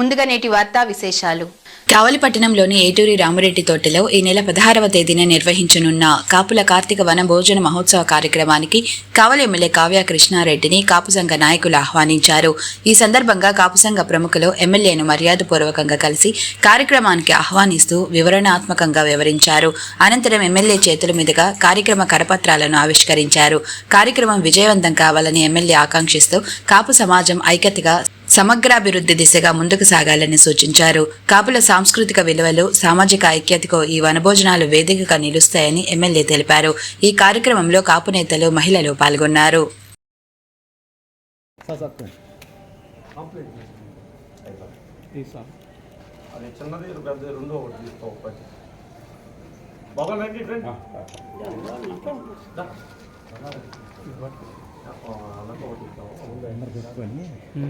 ముందుగా నేటి వార్తా విశేషాలు. కావలి పట్టణంలోని ఏటూరి రామరెడ్డి తోటలో ఈ నెల పదహారవ తేదీన నిర్వహించనున్న కాపుల కార్తీక వన భోజన మహోత్సవ కార్యక్రమానికి కావలి ఎమ్మెల్యే కావ్య కృష్ణారెడ్డిని కాపు సంఘ నాయకులు ఆహ్వానించారు. ఈ సందర్భంగా కాపు సంఘ ప్రముఖులు ఎమ్మెల్యేను మర్యాదపూర్వకంగా కలిసి కార్యక్రమానికి ఆహ్వానిస్తూ వివరణాత్మకంగా వివరించారు. అనంతరం ఎమ్మెల్యే చేతుల మీదుగా కార్యక్రమ కరపత్రాలను ఆవిష్కరించారు. కార్యక్రమం విజయవంతం కావాలని ఎమ్మెల్యే ఆకాంక్షిస్తూ కాపు సమాజం ఐక్యతగా సమగ్రాభివృద్ధి దిశగా ముందుకు సాగాలని సూచించారు కాపుల సాంస్కృతిక విలువలు సామాజిక ఐక్యతకు ఈ వనభోజనాలు వేదికగా నిలుస్తాయని ఎమ్మెల్యే తెలిపారు ఈ కార్యక్రమంలో కాపు నేతలు మహిళలు పాల్గొన్నారు అది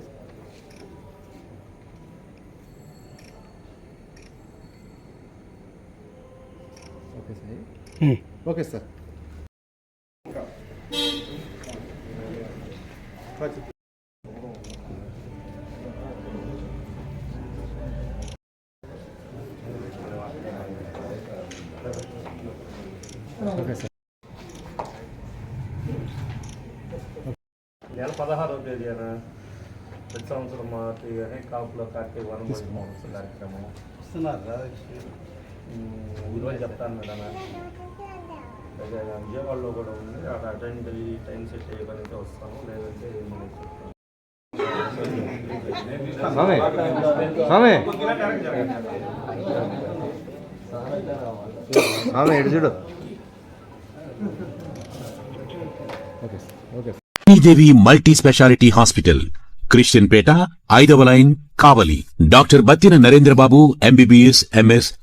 okay sir. Okay sir. Okay sir. నెల పదహారవ తేదీన ప్రతి సంవత్సరం మాదిరిగానే కాపులో కార్తీక వనభోజన కార్యక్రమం. ఉమ్, ఈరోజు చెప్తాను మేడం అదే విజయవాడలో కూడా ఉంది. అక్కడ అటెండ్ అయ్యి టైం సెట్ అయ్యడానికి వస్తాము. లేదంటే మనకి స్వామి స్వామి స్వామి ఎడు చూడు. Okay sir okay. Sir Devi multi speciality hospital Christianpet ఐదవ line Kavali. Doctor Battina Narendrababu MBBS MS